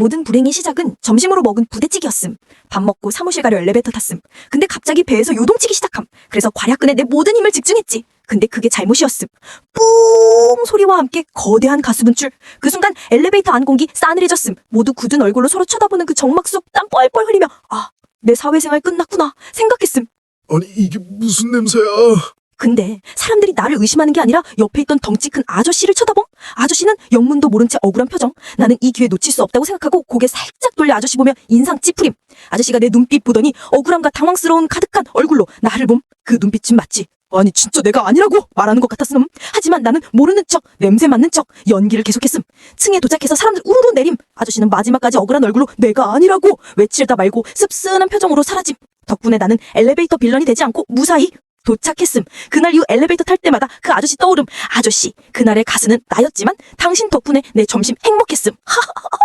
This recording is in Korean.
모든 불행의 시작은 점심으로 먹은 부대찌개였음. 밥 먹고 사무실 가려 엘리베이터 탔음. 근데 갑자기 배에서 요동치기 시작함. 그래서 괄약근에 내 모든 힘을 집중했지. 근데 그게 잘못이었음. 뿡 소리와 함께 거대한 가수 분출. 그 순간 엘리베이터 안 공기 싸늘해졌음. 모두 굳은 얼굴로 서로 쳐다보는 그 정막 속 땀 뻘뻘 흘리며 아, 내 사회생활 끝났구나 생각했음. 아니 이게 무슨 냄새야? 근데 사람들이 나를 의심하는 게 아니라 옆에 있던 덩치 큰 아저씨를 쳐다봄? 아저씨는 영문도 모른 채 억울한 표정. 나는 이 기회 놓칠 수 없다고 생각하고 고개 살짝 돌려 아저씨 보며 인상 찌푸림. 아저씨가 내 눈빛 보더니 억울함과 당황스러운 가득한 얼굴로 나를 봄. 그 눈빛은 맞지. 아니 진짜 내가 아니라고 말하는 것 같았음. 하지만 나는 모르는 척, 냄새 맡는 척, 연기를 계속했음. 층에 도착해서 사람들 우르르 내림. 아저씨는 마지막까지 억울한 얼굴로 내가 아니라고 외치다 말고 씁쓸한 표정으로 사라짐. 덕분에 나는 엘리베이터 빌런이 되지 않고 무사히 도착했음. 그날 이후 엘리베이터 탈 때마다 그 아저씨 떠오름. 아저씨, 그날의 가수는 나였지만 당신 덕분에 내 점심 행복했음. 하하하하.